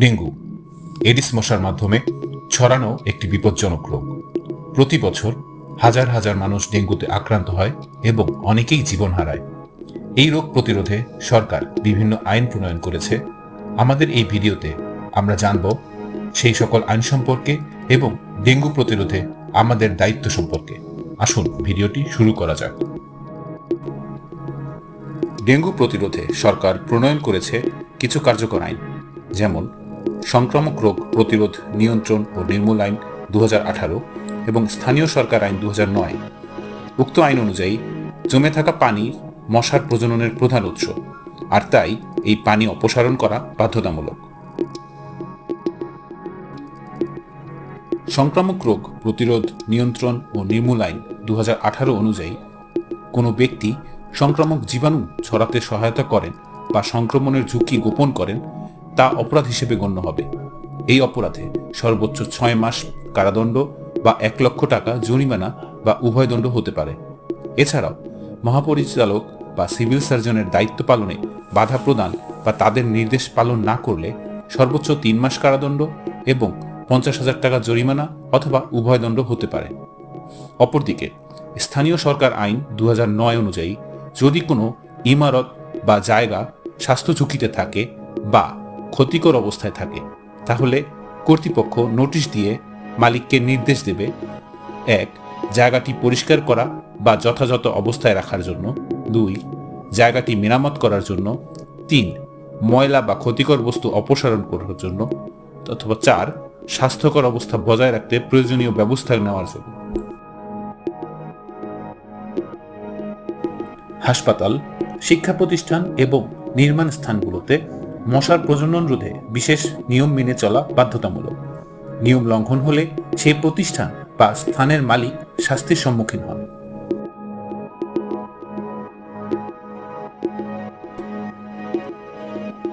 Dengue, Aedes মশার মাধ্যমে ছড়ানো একটি বিপজ্জনক রোগ। প্রতি বছর হাজার হাজার মানুষ ডেঙ্গুতে আক্রান্ত হয় এবং অনেকেই জীবন হারায়। এই রোগ প্রতিরোধে সরকার বিভিন্ন আইন প্রণয়ন করেছে। আমাদের এই ভিডিওতে আমরা জানব সেই সকল আইন সম্পর্কে এবং ডেঙ্গু প্রতিরোধে আমাদের দায়িত্ব সম্পর্কে। আসুন ভিডিওটি শুরু করা যাক। ডেঙ্গু প্রতিরোধে সরকার প্রণয়ন করেছে কিছু কার্যকর আইন, যেমন সংক্রামক রোগ প্রতিরোধ নিয়ন্ত্রণ ও নির্মূল আইন দু এবং স্থানীয় সরকার আইন দু উক্ত আইন অনুযায়ী, জমে থাকা পানি মশার প্রজননের প্রধান উৎস, আর তাই এই পানি অপসারণ করা বাধ্যতামূলক। সংক্রামক রোগ প্রতিরোধ নিয়ন্ত্রণ ও নির্মূল আইন দু হাজার আঠারো অনুযায়ী, কোনো ব্যক্তি সংক্রামক জীবাণু ছড়াতে সহায়তা করেন বা সংক্রমণের ঝুঁকি গোপন করেন তা অপরাধ হিসেবে গণ্য হবে। এই অপরাধে সর্বোচ্চ ছয় মাস কারাদণ্ড বা এক লক্ষ টাকা জরিমানা বা উভয় দণ্ড হতে পারে। এছাড়াও মহাপরিচালক বা সিভিল সার্জনের দায়িত্ব পালনে বাধা প্রদান বা তাদের নির্দেশ পালন না করলে সর্বোচ্চ তিন মাস কারাদণ্ড এবং পঞ্চাশ হাজার টাকা জরিমানা অথবা উভয় দণ্ড হতে পারে। অপরদিকে, স্থানীয় সরকার আইন দু হাজার নয় অনুযায়ী যদি কোনো ইমারত বা জায়গা স্বাস্থ্য ঝুঁকিতে থাকে বা ক্ষতিকর অবস্থায় থাকে। তাহলে কর্তৃপক্ষ নোটিশ দিয়ে মালিককে নির্দেশ দেবে, এক, জায়গাটি পরিষ্কার করা বা যথাযথ অবস্থায় রাখার জন্য, দুই, জায়গাটি মেরামত করার জন্য, তিন, ময়লা বা ক্ষতিকর বস্তু অপসারণ করার জন্য, অথবা চার, স্বাস্থ্যকর অবস্থা বজায় রাখতে প্রয়োজনীয় ব্যবস্থা নেওয়ার জন্য। হাসপাতাল, শিক্ষা প্রতিষ্ঠান এবং নির্মাণ স্থানগুলোতে মশার প্রজনন রোধে বিশেষ নিয়ম মেনে চলা বাধ্যতামূলক। নিয়ম লঙ্ঘন হলে সেই প্রতিষ্ঠান বা স্থানের মালিক শাস্তির সম্মুখীন হন।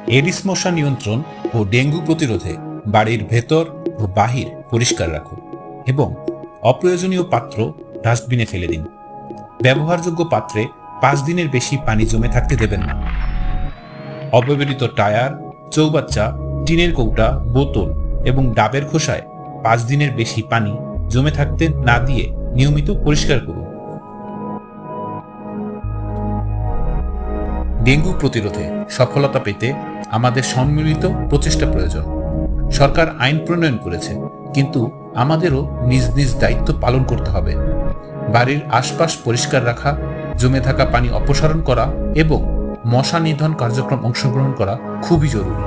এডিস মশা নিয়ন্ত্রণ ও ডেঙ্গু প্রতিরোধে বাড়ির ভেতর ও বাহির পরিষ্কার রাখুন এবং অপ্রয়োজনীয় পাত্র ডাস্টবিনে ফেলে দিন। ব্যবহারযোগ্য পাত্রে পাঁচ দিনের বেশি পানি জমে থাকতে দেবেন না। অব্যবহৃত টায়ার, চৌবাচ্চা, টিনের কৌটা, বোতল এবং ডাবের খোসায় পাঁচ দিনের বেশি পানি জমে থাকতে না দিয়ে নিয়মিত পরিষ্কার করুন। ডেঙ্গু প্রতিরোধে সফলতা পেতে আমাদের সম্মিলিত প্রচেষ্টা প্রয়োজন। সরকার আইন প্রণয়ন করেছে, কিন্তু আমাদেরও নিজ নিজ দায়িত্ব পালন করতে হবে। বাড়ির আশপাশ পরিষ্কার রাখা, জমে থাকা পানি অপসারণ করা এবং মশা নিধন কার্যক্রম অংশগ্রহণ করা খুবই জরুরি।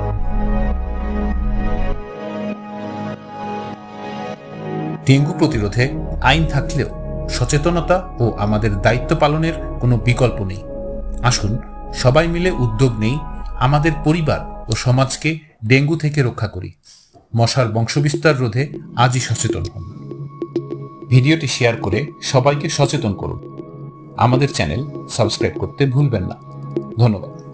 ডেঙ্গু প্রতিরোধে আইন থাকলেও সচেতনতা ও আমাদের দায়িত্ব পালনের কোনো বিকল্প নেই। আসুন, সবাই মিলে উদ্যোগ নেই আমাদের পরিবার ও সমাজকে ডেঙ্গু থেকে রক্ষা করি। মশার বংশবিস্তার রোধে আজই সচেতন হন। ভিডিওটি শেয়ার করে সবাইকে সচেতন করুন। আমাদের চ্যানেল সাবস্ক্রাইব করতে ভুলবেন না। ধন্যবাদ।